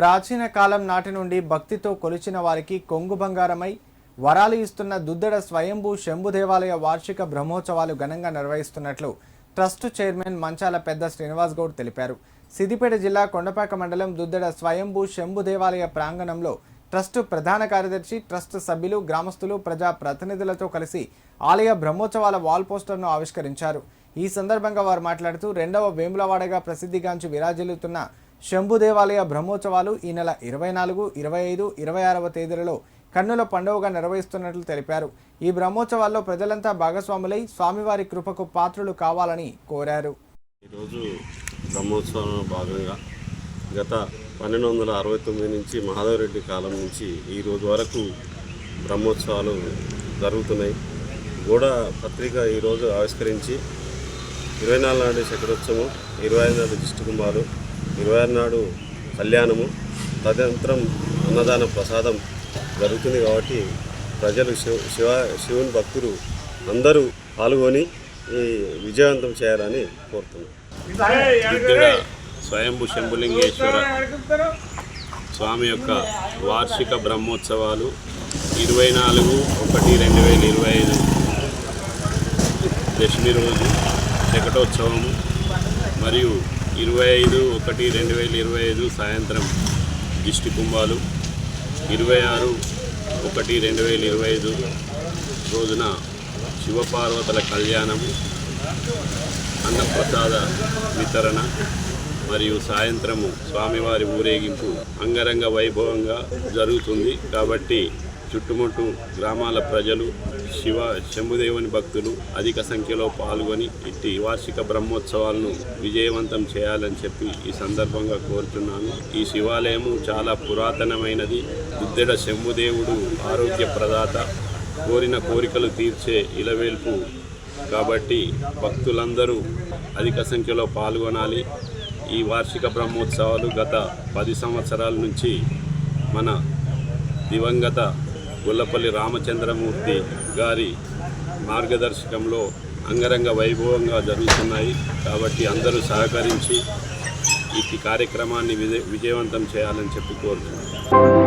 ప్రాచీన కాలం నాటి నుండి భక్తితో కొలిచిన వారికి కొంగు బంగారమై వరాలు ఇస్తున్న దుద్దడ స్వయంభూ శంభు దేవాలయ వార్షిక బ్రహ్మోత్సవాలు ఘనంగా నిర్వహిస్తున్నట్లు ట్రస్ట్ చైర్మన్ మంచాల పెద్ద శ్రీనివాస్ గౌడ్ తెలిపారు. సిద్దిపేట జిల్లా కొండపాక మండలం దుద్దడ స్వయంభూ శంభు దేవాలయ ప్రాంగణంలో ట్రస్ట్ ప్రధాన కార్యదర్శి ట్రస్ట్ సభ్యులు గ్రామస్తులు ప్రజా ప్రతినిధులతో కలిసి ఆలయ బ్రహ్మోత్సవాల వాల్ పోస్టర్ను ఆవిష్కరించారు. ఈ సందర్భంగా వారు మాట్లాడుతూ రెండవ వేములవాడగా ప్రసిద్ధిగాంచి విరాజిల్లుతున్న శంభు దేవాలయ బ్రహ్మోత్సవాలు ఈ నెల ఇరవై నాలుగు ఇరవై ఐదు ఇరవై ఆరవ తేదీలలో కన్నుల పండుగగా నిర్వహిస్తున్నట్లు తెలిపారు. ఈ బ్రహ్మోత్సవాల్లో ప్రజలంతా భాగస్వాములై స్వామివారి కృపకు పాత్రులు కావాలని కోరారు. ఈరోజు బ్రహ్మోత్సవంలో భాగంగా గత పన్నెండు వందల అరవై తొమ్మిది నుంచి మహాదేవరెడ్డి కాలం నుంచి ఈ రోజు వరకు బ్రహ్మోత్సవాలు జరుగుతున్నాయి. గోడ పత్రిక ఈరోజు ఆవిష్కరించి ఇరవై నాలుగు నాడు శకరోత్సవం ఇరవై ఐదు నాడు దిష్టికుమారు ఇరవై ఆరు నాడు కళ్యాణము తదనంతరం అన్నదాన ప్రసాదం జరుగుతుంది కాబట్టి ప్రజలు శివ శివ శివుని భక్తులు అందరూ పాల్గొని ఈ విజయవంతం చేయాలని కోరుతున్నాను స్వయంభు శంభులింగేశ్వర స్వామి యొక్క వార్షిక బ్రహ్మోత్సవాలు ఇరవై నాలుగు ఒకటి రెండు వేల ఇరవై ఐదు దశమి రోజు. శకటోత్సవము మరియు ఇరవై ఐదు ఒకటి రెండు వేల ఇరవై ఐదు సాయంత్రం దిష్టి కుంభాలు ఇరవై ఆరు ఒకటి రెండు వేల ఇరవై ఐదు రోజున శివపార్వతుల కళ్యాణము అన్నప్రసాద వితరణ మరియు సాయంత్రము స్వామివారి ఊరేగింపు అంగరంగ వైభవంగా జరుగుతుంది. కాబట్టి చుట్టుముట్టు గ్రామాల ప్రజలు శివ శంభుదేవుని భక్తులు అధిక సంఖ్యలో పాల్గొని ఇట్టి వార్షిక బ్రహ్మోత్సవాలను విజయవంతం చేయాలని చెప్పి ఈ సందర్భంగా కోరుతున్నాను. ఈ శివాలయము చాలా పురాతనమైనది. దుద్దెడ శంభుదేవుడు ఆరోగ్య ప్రదాత కోరిన కోరికలు తీర్చే ఇలవేల్పు. కాబట్టి భక్తులందరూ అధిక సంఖ్యలో పాల్గొనాలి. ఈ వార్షిక బ్రహ్మోత్సవాలు గత పది సంవత్సరాల నుంచి మన దివంగత గొల్లపల్లి రామచంద్రమూర్తి గారి మార్గదర్శకంలో అంగరంగ వైభవంగా జరుగుతున్నాయి. కాబట్టి అందరూ సహకరించి ఈ కార్యక్రమాన్ని విజయ విజయవంతం చేయాలని చెప్పి కోరుతున్నాను